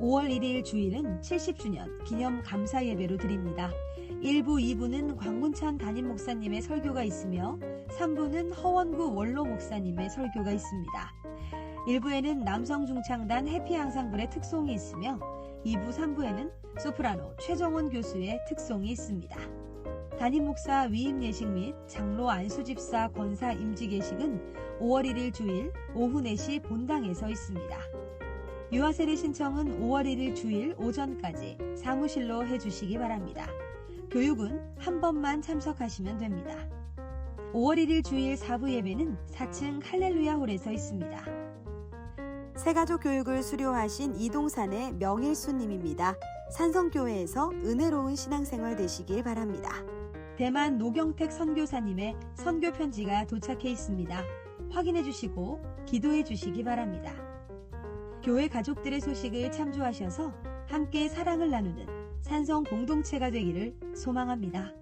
5월 1일 주일은 70주년 기념 감사 예배로 드립니다. 1부, 2부는 광문찬 담임 목사님의 설교가 있으며 3부는 허원구 원로 목사님의 설교가 있습니다. 1부에는 남성 중창단 해피 앙상블의 특송이 있으며 2부, 3부에는 소프라노 최정원 교수의 특송이 있습니다. 담임 목사 위임 예식 및 장로 안수집사 권사 임직 예식은 5월 1일 주일 오후 4시 본당에서 있습니다. 유아세례 신청은 5월 1일 주일 오전까지 사무실로 해주시기 바랍니다. 교육은 한 번만 참석하시면 됩니다. 5월 1일 주일 4부 예배는 4층 할렐루야 홀에서 있습니다. 새가족 교육을 수료하신 이동산의 명일수님입니다. 산성교회에서 은혜로운 신앙생활 되시길 바랍니다. 대만 노경택 선교사님의 선교 편지가 도착해 있습니다. 확인해 주시고 기도해 주시기 바랍니다. 교회 가족들의 소식을 참조하셔서 함께 사랑을 나누는 산성 공동체가 되기를 소망합니다.